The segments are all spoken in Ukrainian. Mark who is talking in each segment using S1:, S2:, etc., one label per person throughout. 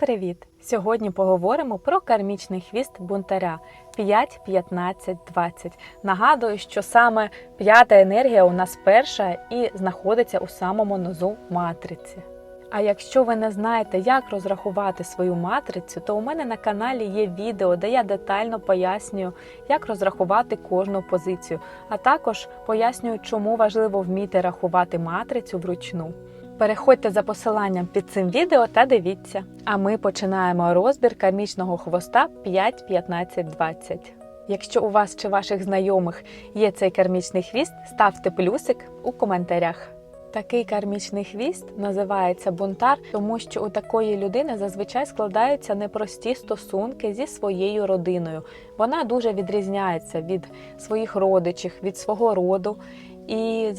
S1: Привіт! Сьогодні поговоримо про кармічний хвіст бунтаря 5, 15, 20. Нагадую, що саме п'ята енергія у нас перша і знаходиться у самому низу матриці. А якщо ви не знаєте, як розрахувати свою матрицю, то у мене на каналі є відео, де я детально пояснюю, як розрахувати кожну позицію, а також пояснюю, чому важливо вміти рахувати матрицю вручну. Переходьте за посиланням під цим відео та дивіться. А ми починаємо розбір кармічного хвоста 5, 15, 20. Якщо у вас чи ваших знайомих є цей кармічний хвіст, ставте плюсик у коментарях. Такий кармічний хвіст називається бунтар, тому що у такої людини зазвичай складаються непрості стосунки зі своєю родиною. Вона дуже відрізняється від своїх родичів, від свого роду і,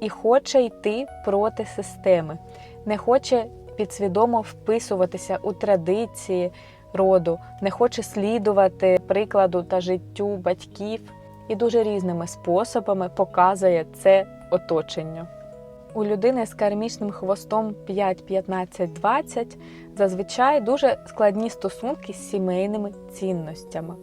S1: і хоче йти проти системи, не хоче підсвідомо вписуватися у традиції роду, не хоче слідувати прикладу та життю батьків і дуже різними способами показує це оточенню. У людини з кармічним хвостом 5, 15, 20 зазвичай дуже складні стосунки з сімейними цінностями.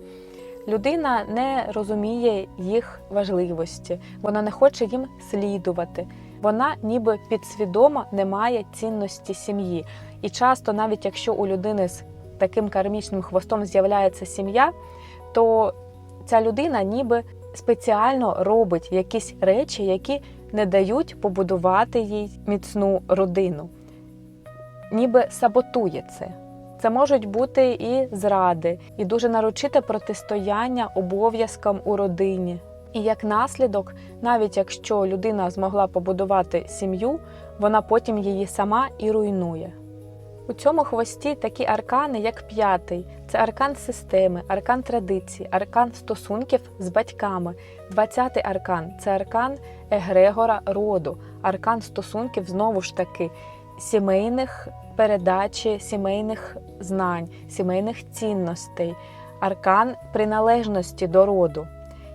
S1: Людина не розуміє їх важливості, вона не хоче їм слідувати. Вона ніби підсвідомо не має цінності сім'ї. І часто, навіть якщо у людини з таким кармічним хвостом з'являється сім'я, то ця людина ніби спеціально робить якісь речі, які не дають побудувати їй міцну родину, ніби саботує це. Це можуть бути і зради, і дуже нарочите протистояння обов'язкам у родині. І як наслідок, навіть якщо людина змогла побудувати сім'ю, вона потім її сама і руйнує. У цьому хвості такі аркани, як п'ятий, це аркан системи, аркан традицій, аркан стосунків з батьками. Двадцятий аркан це аркан егрегора роду, аркан стосунків знову ж таки сімейних передачі, сімейних знань, сімейних цінностей, аркан приналежності до роду.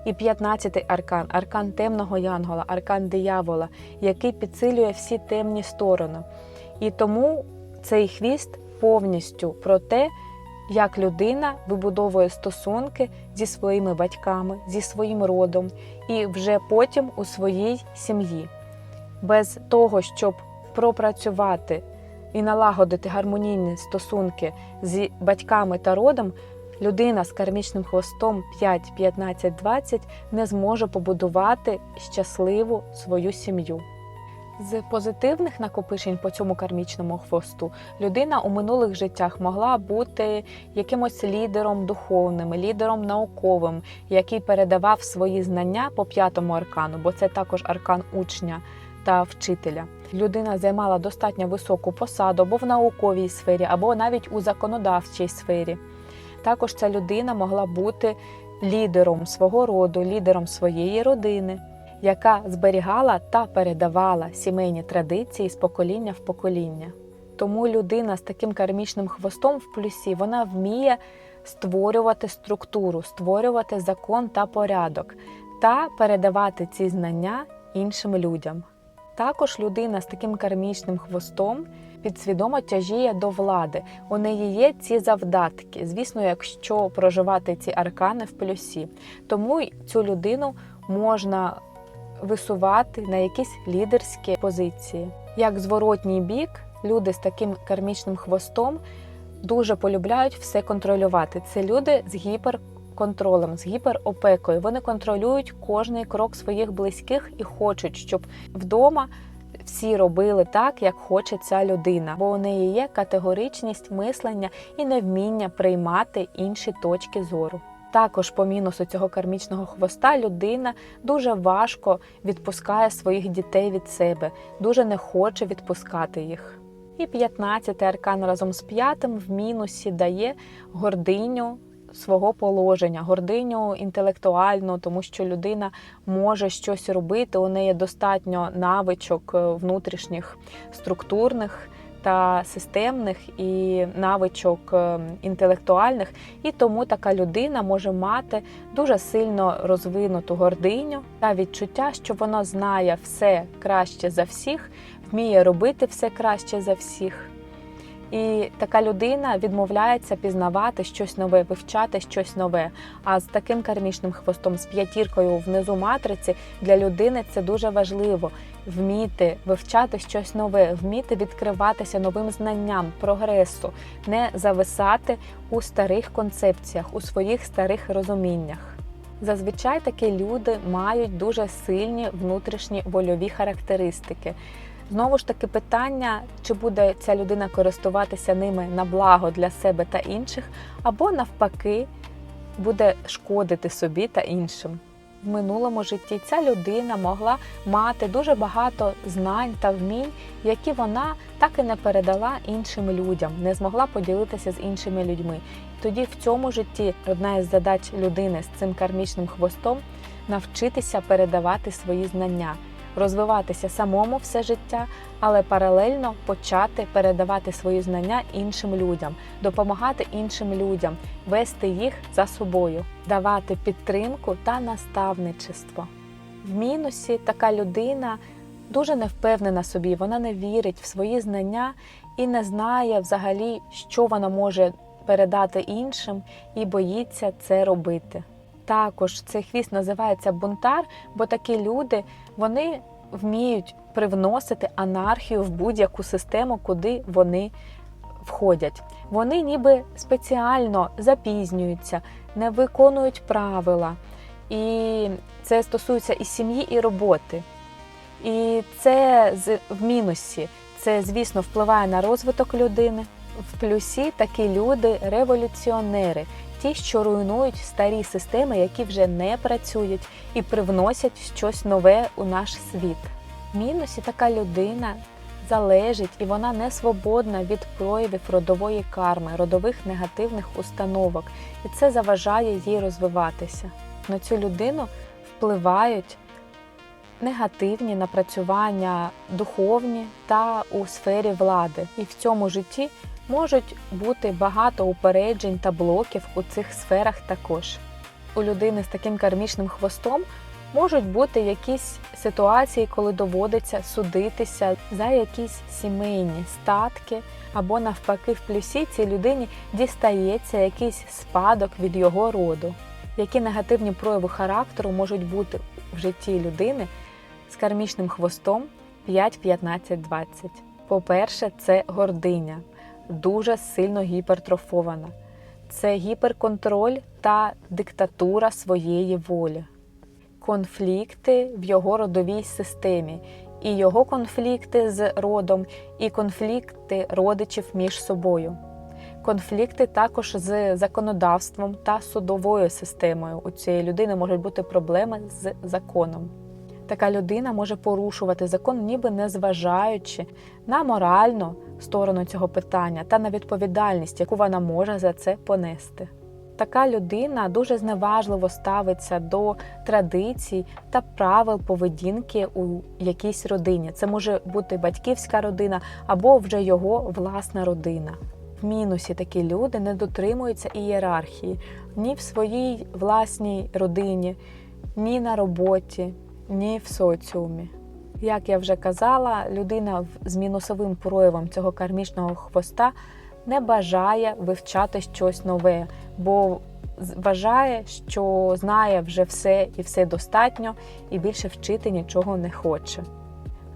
S1: І 15-й аркан аркан темного янгола, аркан диявола, який підсилює всі темні сторони. І тому цей хвіст повністю про те, як людина вибудовує стосунки зі своїми батьками, зі своїм родом, і вже потім у своїй сім'ї. Без того, щоб пропрацювати і налагодити гармонійні стосунки з батьками та родом, людина з кармічним хвостом 5, 15, 20 не зможе побудувати щасливу свою сім'ю. З позитивних накопичень по цьому кармічному хвосту людина у минулих життях могла бути якимось лідером духовним, лідером науковим, який передавав свої знання по п'ятому аркану, бо це також аркан учня та вчителя. Людина займала достатньо високу посаду або в науковій сфері, або навіть у законодавчій сфері. Також ця людина могла бути лідером свого роду, лідером своєї родини яка зберігала та передавала сімейні традиції з покоління в покоління. Тому людина з таким кармічним хвостом в плюсі вона вміє створювати структуру, створювати закон та порядок та передавати ці знання іншим людям. Також людина з таким кармічним хвостом підсвідомо тяжіє до влади. У неї є ці завдатки. Звісно, якщо проживати ці аркани в плюсі. Тому цю людину можна висувати на якісь лідерські позиції. Як зворотній бік, люди з таким кармічним хвостом дуже полюбляють все контролювати. Це люди з гіперконтролем, з гіперопекою. Вони контролюють кожний крок своїх близьких і хочуть, щоб вдома. Всі робили так, як хоче ця людина, бо у неї є категоричність мислення і невміння приймати інші точки зору. Також по мінусу цього кармічного хвоста людина дуже важко відпускає своїх дітей від себе, дуже не хоче відпускати їх. І 15-й аркан разом з п'ятим в мінусі дає гординю свого положення, гординю інтелектуальну, тому що людина може щось робити, у неї достатньо навичок е, внутрішніх структурних та системних і навичок е, інтелектуальних, і тому така людина може мати дуже сильно розвинуту гординю та відчуття, що вона знає все краще за всіх, вміє робити все краще за всіх. І така людина відмовляється пізнавати щось нове, вивчати щось нове. А з таким кармічним хвостом, з п'ятіркою внизу матриці, для людини це дуже важливо вміти вивчати щось нове, вміти відкриватися новим знанням, прогресу, не зависати у старих концепціях, у своїх старих розуміннях. Зазвичай такі люди мають дуже сильні внутрішні вольові характеристики. Знову ж таки, питання, чи буде ця людина користуватися ними на благо для себе та інших, або навпаки буде шкодити собі та іншим. В минулому житті ця людина могла мати дуже багато знань та вмінь, які вона так і не передала іншим людям, не змогла поділитися з іншими людьми. Тоді в цьому житті одна із задач людини з цим кармічним хвостом навчитися передавати свої знання, розвиватися самому все життя, але паралельно почати передавати свої знання іншим людям, допомагати іншим людям, вести їх за собою, давати підтримку та наставничество. В мінусі така людина дуже не впевнена собі, вона не вірить в свої знання і не знає взагалі, що вона може передати іншим, і боїться це робити. Також цей хвіст називається бунтар, бо такі люди вони вміють привносити анархію в будь-яку систему, куди вони входять. Вони ніби спеціально запізнюються, не виконують правила. І це стосується і сім'ї, і роботи. І це в мінусі. Це, звісно, впливає на розвиток людини. В плюсі такі люди революціонери, ті, що руйнують старі системи, які вже не працюють, і привносять щось нове у наш світ. Мінусі така людина залежить і вона не свободна від проявів родової карми, родових негативних установок, і це заважає їй розвиватися. На цю людину впливають негативні напрацювання духовні та у сфері влади. І в цьому житті можуть бути багато упереджень та блоків у цих сферах також. У людини з таким кармічним хвостом можуть бути якісь ситуації, коли доводиться судитися за якісь сімейні статки, або навпаки, в плюсі цій людині дістається якийсь спадок від його роду. Які негативні прояви характеру можуть бути в житті людини з кармічним хвостом 5, 15, 20? По-перше, це гординя, дуже сильно гіпертрофована. Це гіперконтроль та диктатура своєї волі, конфлікти в його родовій системі, і його конфлікти з родом, і конфлікти родичів між собою. Конфлікти також з законодавством та судовою системою. У цієї людини можуть бути проблеми з законом. Така людина може порушувати закон, ніби не зважаючи на моральну сторону цього питання та на відповідальність, яку вона може за це понести. Така людина дуже зневажливо ставиться до традицій та правил поведінки у якійсь родині. Це може бути батьківська родина або вже його власна родина. В мінусі такі люди не дотримуються ієрархії ні в своїй власній родині, ні на роботі, ні в соціумі. Як я вже казала, людина з мінусовим проявом цього кармічного хвоста не бажає вивчати щось нове, бо вважає, що знає вже все і все достатньо, і більше вчити нічого не хоче.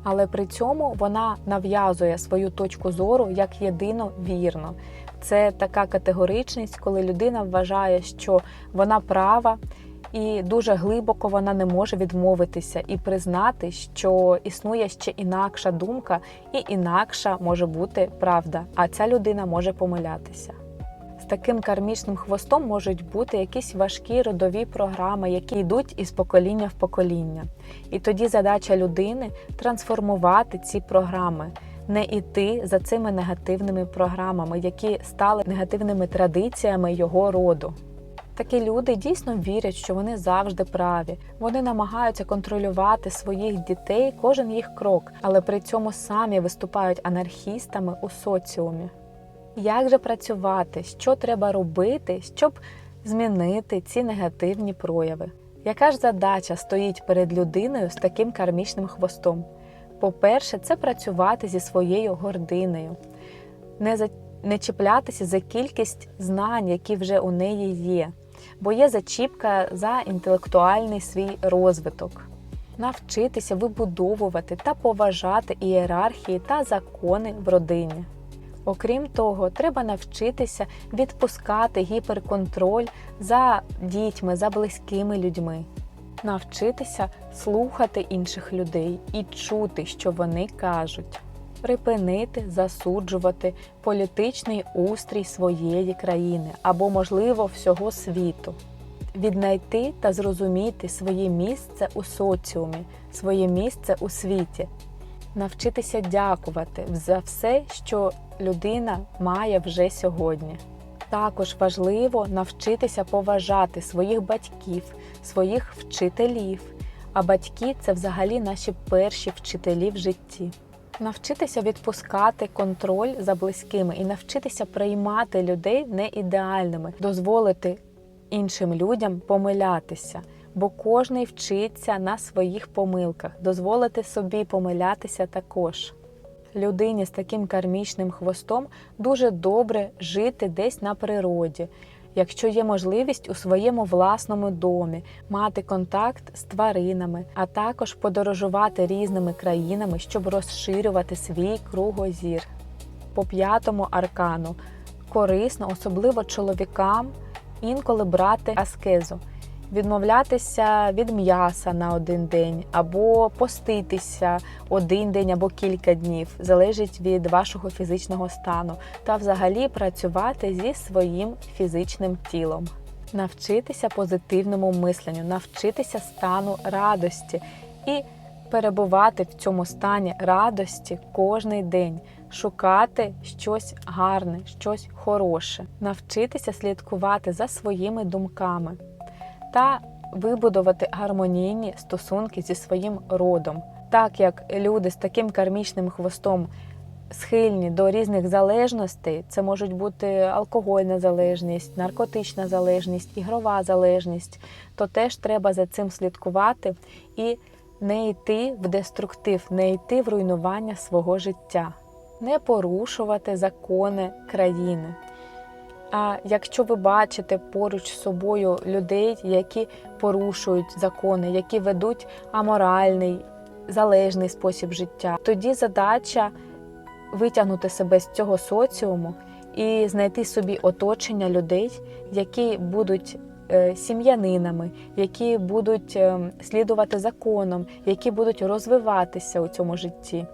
S1: Але при цьому вона нав'язує свою точку зору як єдино вірно. Це така категоричність, коли людина вважає, що вона права, і дуже глибоко вона не може відмовитися і признати, що існує ще інакша думка, і інакша може бути правда, а ця людина може помилятися. З таким кармічним хвостом можуть бути якісь важкі родові програми, які йдуть із покоління в покоління. І тоді задача людини трансформувати ці програми, не йти за цими негативними програмами, які стали негативними традиціями його роду. Такі люди дійсно вірять, що вони завжди праві. Вони намагаються контролювати своїх дітей кожен їх крок, але при цьому самі виступають анархістами у соціумі. Як же працювати? Що треба робити, щоб змінити ці негативні прояви? Яка ж задача стоїть перед людиною з таким кармічним хвостом? По-перше, це працювати зі своєю гординою, не не чіплятися за кількість знань, які вже у неї є, бо є зачіпка за інтелектуальний свій розвиток. Навчитися вибудовувати та поважати ієрархії та закони в родині. Окрім того, треба навчитися відпускати гіперконтроль за дітьми, за близькими людьми, навчитися слухати інших людей і чути, що вони кажуть, припинити засуджувати політичний устрій своєї країни або, можливо, всього світу, віднайти та зрозуміти своє місце у соціумі, своє місце у світі навчитися дякувати за все, що людина має вже сьогодні. Також важливо навчитися поважати своїх батьків, своїх вчителів. А батьки це взагалі наші перші вчителі в житті. Навчитися відпускати контроль за близькими і навчитися приймати людей не ідеальними, дозволити іншим людям помилятися бо кожний вчиться на своїх помилках, дозволити собі помилятися також. Людині з таким кармічним хвостом дуже добре жити десь на природі, якщо є можливість у своєму власному домі мати контакт з тваринами, а також подорожувати різними країнами, щоб розширювати свій кругозір. По п'ятому аркану корисно, особливо чоловікам, інколи брати аскезу відмовлятися від м'яса на один день, або поститися один день або кілька днів, залежить від вашого фізичного стану, та взагалі працювати зі своїм фізичним тілом. Навчитися позитивному мисленню, навчитися стану радості і перебувати в цьому стані радості кожний день, шукати щось гарне, щось хороше, навчитися слідкувати за своїми думками та вибудувати гармонійні стосунки зі своїм родом. Так як люди з таким кармічним хвостом схильні до різних залежностей, це можуть бути алкогольна залежність, наркотична залежність, ігрова залежність, то теж треба за цим слідкувати і не йти в деструктив, не йти в руйнування свого життя, не порушувати закони країни. А якщо ви бачите поруч з собою людей, які порушують закони, які ведуть аморальний, залежний спосіб життя, тоді задача витягнути себе з цього соціуму і знайти собі оточення людей, які будуть сім'янинами, які будуть е, слідувати законом, які будуть розвиватися у цьому житті.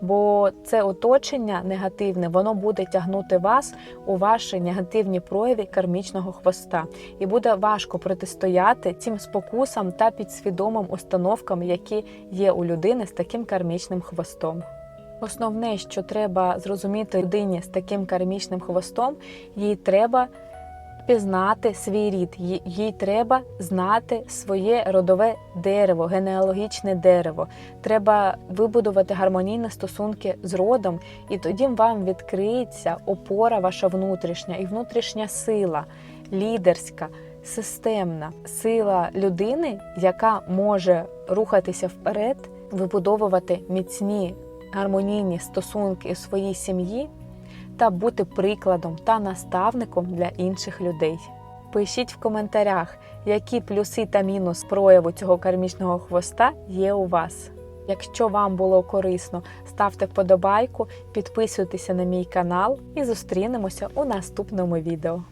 S1: Бо це оточення негативне, воно буде тягнути вас у ваші негативні прояви кармічного хвоста, і буде важко протистояти цим спокусам та підсвідомим установкам, які є у людини з таким кармічним хвостом. Основне, що треба зрозуміти людині з таким кармічним хвостом, їй треба пізнати свій рід, їй треба знати своє родове дерево, генеалогічне дерево. Треба вибудувати гармонійні стосунки з родом, і тоді вам відкриється опора ваша внутрішня і внутрішня сила, лідерська, системна сила людини, яка може рухатися вперед, вибудовувати міцні гармонійні стосунки у своїй сім'ї та бути прикладом та наставником для інших людей. Пишіть в коментарях, які плюси та мінус прояву цього кармічного хвоста є у вас. Якщо вам було корисно, ставте вподобайку, підписуйтеся на мій канал і зустрінемося у наступному відео.